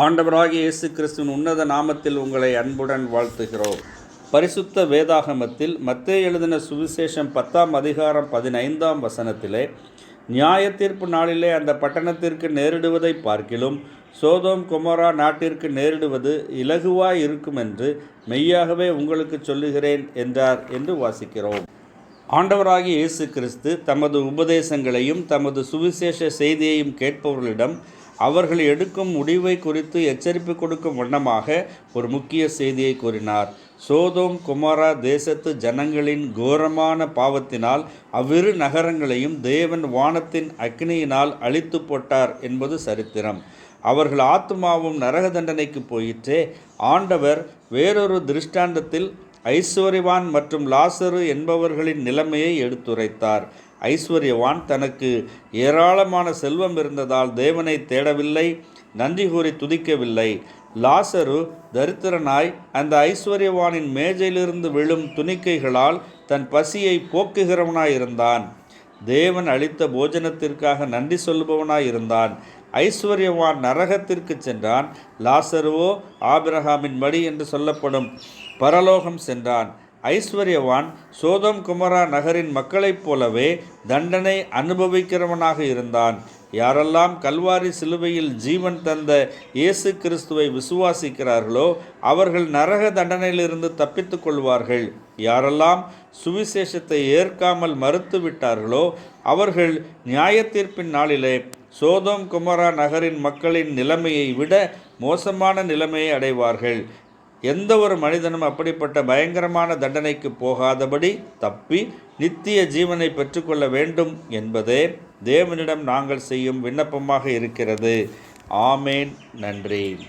ஆண்டவராகிய இயேசு கிறிஸ்துவின் உன்னத நாமத்தில் உங்களை அன்புடன் வாழ்த்துகிறோம். பரிசுத்த வேதாகமத்தில் மத்திய எழுதின சுவிசேஷம் பத்தாம் அதிகாரம் பதினைந்தாம் வசனத்திலே நியாய தீர்ப்பு நாளிலே அந்த பட்டணத்திற்கு நேரிடுவதை பார்க்கிலும் சோதோம் குமரா நாட்டிற்கு நேரிடுவது இலகுவாய் இருக்கும் என்று மெய்யாகவே உங்களுக்கு சொல்லுகிறேன் என்றார் என்று வாசிக்கிறோம். ஆண்டவராகிய இயேசு கிறிஸ்து தமது உபதேசங்களையும் தமது சுவிசேஷ செய்தியையும் கேட்பவர்களிடம் அவர்கள் எடுக்கும் முடிவை குறித்து எச்சரிப்பு கொடுக்கும் வண்ணமாக ஒரு முக்கிய செய்தியை கூறினார். சோதோம் குமாரா தேசத்து ஜனங்களின் கோரமான பாவத்தினால் அவ்விரு நகரங்களையும் தேவன் வானத்தின் அக்னியினால் அழித்து போட்டார் என்பது சரித்திரம். அவர்கள் ஆத்துமாவும் நரக தண்டனைக்கு போயிற்றே ஆண்டவர் வேறொரு திருஷ்டாந்தத்தில் ஐஸ்வர்யவான் மற்றும் லாசரு என்பவர்களின் நிலைமையை எடுத்துரைத்தார். ஐஸ்வர்யவான் தனக்கு ஏராளமான செல்வம் இருந்ததால் தேவனை தேடவில்லை நன்றி கூறி துதிக்கவில்லை. லாசரு தரித்திரனாய் அந்த ஐஸ்வர்யவானின் மேஜையிலிருந்து விழும் துணிக்கைகளால் தன் பசியை போக்குகிறவனாயிருந்தான். தேவன் அளித்த போஜனத்திற்காக நன்றி சொல்லுபவனாய் இருந்தான் ஐஸ்வர்யவான் நரகத்திற்கு சென்றான். லாசருவோ ஆபிரகாமின் மடி என்று சொல்லப்படும் பரலோகம் சென்றான். ஐஸ்வர்யவான் சோதம் குமரா நகரின் மக்களைப் போலவே தண்டனை அனுபவிக்கிறவனாக இருந்தான். யாரெல்லாம் கல்வாரி சிலுவையில் ஜீவன் தந்த இயேசு கிறிஸ்துவை விசுவாசிக்கிறார்களோ அவர்கள் நரக தண்டனையிலிருந்து தப்பித்துக் கொள்வார்கள். யாரெல்லாம் சுவிசேஷத்தை ஏற்காமல் மறுத்து விட்டார்களோ அவர்கள் நியாயத்தீர்ப்பின் நாளிலே சோதோம் குமரா நகரின் மக்களின் நிலைமையை விட மோசமான நிலைமையை அடைவார்கள். எந்த ஒரு மனிதனும் அப்படிப்பட்ட பயங்கரமான தண்டனைக்கு போகாதபடி தப்பி நித்திய ஜீவனை பெற்றுக்கொள்ள வேண்டும் என்பதே தேவனிடம் நாங்கள் செய்யும் விண்ணப்பமாக இருக்கிறது. ஆமேன். நன்றி.